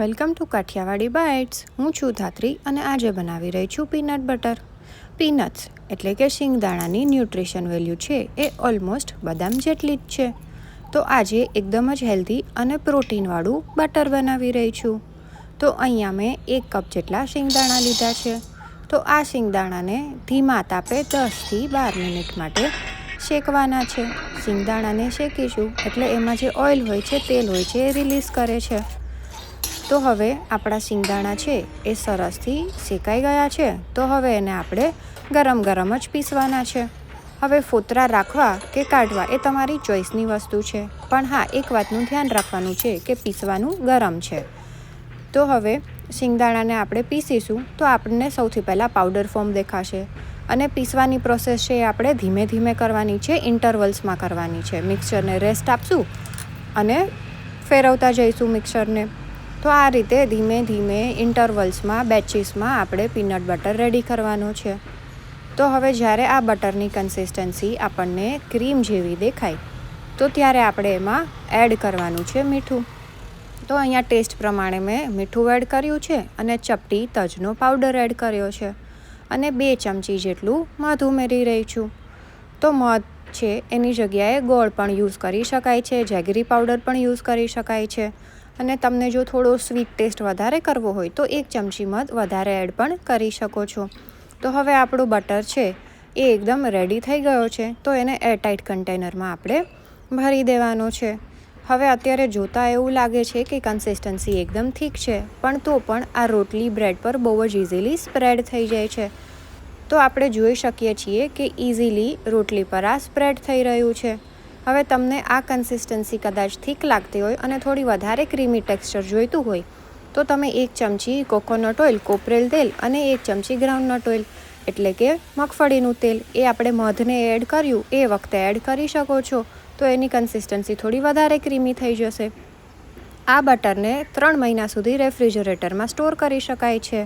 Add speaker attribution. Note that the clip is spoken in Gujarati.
Speaker 1: વેલકમ ટુ કાઠિયાવાડી બાઇટ્સ હું છું ધાત્રી અને આજે બનાવી રહી છું પીનટ બટર. પીનટ્સ એટલે કે શિંગદાણાની ન્યુટ્રિશન વેલ્યુ છે એ ઓલમોસ્ટ બદામ જેટલી જ છે. તો આજે એકદમ જ હેલ્ધી અને પ્રોટીનવાળું બટર બનાવી રહી છું. તો અહીંયા મેં એક કપ જેટલા શિંગદાણા લીધા છે. તો આ શિંગદાણાને ધીમા તાપે દસથી બાર મિનિટ માટે શેકવાના છે. શિંગદાણાને શેકીશું એટલે એમાં જે ઓઇલ હોય છે, તેલ હોય છે, એ રિલીઝ કરે છે. તો હવે આપણા શિંગદાણા છે એ સરસથી શેકાઈ ગયા છે. તો હવે એને આપણે ગરમ ગરમ જ પીસવાના છે. હવે ફોતરા રાખવા કે કાઢવા એ તમારી ચોઈસની વસ્તુ છે. પણ હા, એક વાતનું ધ્યાન રાખવાનું છે કે પીસવાનું ગરમ છે. તો હવે શિંગદાણાને આપણે પીસીશું તો આપણને સૌથી પહેલાં પાવડર ફોર્મ દેખાશે. અને પીસવાની પ્રોસેસ છે એ આપણે ધીમે ધીમે કરવાની છે, ઇન્ટરવલ્સમાં કરવાની છે. મિક્સરને રેસ્ટ આપશું અને ફેરવતા જઈશું મિક્સરને. તો આ રીતે ધીમે ધીમે ઇન્ટરવલ્સમાં, બેચીસમાં આપણે પીનટ બટર રેડી કરવાનું છે. તો હવે જ્યારે આ બટરની કન્સિસ્ટન્સી આપણને ક્રીમ જેવી દેખાય, તો ત્યારે આપણે એમાં એડ કરવાનું છે મીઠું. તો અહીંયા ટેસ્ટ પ્રમાણે મેં મીઠું એડ કર્યું છે અને ચપટી તજનો પાવડર એડ કર્યો છે અને બે ચમચી જેટલું મધ ઉમેરી રહી છું. તો મધ છે એની જગ્યાએ ગોળ પણ યુઝ કરી શકાય છે, જેગરી પાવડર પણ યુઝ કરી શકાય છે. અને તમને જો થોડો સ્વીટ ટેસ્ટ વધારે કરવો હોય તો એક ચમચી મધ વધારે એડ પણ કરી શકો છો. તો હવે આપણું બટર છે એ એકદમ રેડી થઈ ગયો છે, તો એને એરટાઇટ કન્ટેનરમાં આપણે ભરી દેવાનો છે. હવે અત્યારે જોતાં એવું લાગે છે કે કન્સિસ્ટન્સી એકદમ ઠીક છે, પણ તો પણ આ રોટલી બ્રેડ પર બહુ જ ઇઝીલી સ્પ્રેડ થઈ જાય છે. તો આપણે જોઈ શકીએ છીએ કે ઇઝીલી રોટલી પર આ સ્પ્રેડ થઈ રહ્યું છે. હવે તમને આ કન્સિસ્ટન્સી કદાચ થીક લાગતી હોય અને થોડી વધારે ક્રીમી ટેક્સચર જોઈતું હોય, તો તમે એક ચમચી કોકોનટ ઓઇલ કોપરેલ તેલ અને એક ચમચી ગ્રાઉન્ડનટ ઓઇલ એટલે કે મગફળીનું તેલ, એ આપણે મધને એડ કર્યું, એ વખતે એડ કરી શકો છો, તો એની કન્સિસ્ટન્સી થોડી વધારે ક્રીમી થઈ જશે. આ બટરને ત્રણ મહિના સુધી રેફ્રિજરેટરમાં સ્ટોર કરી શકાય છે.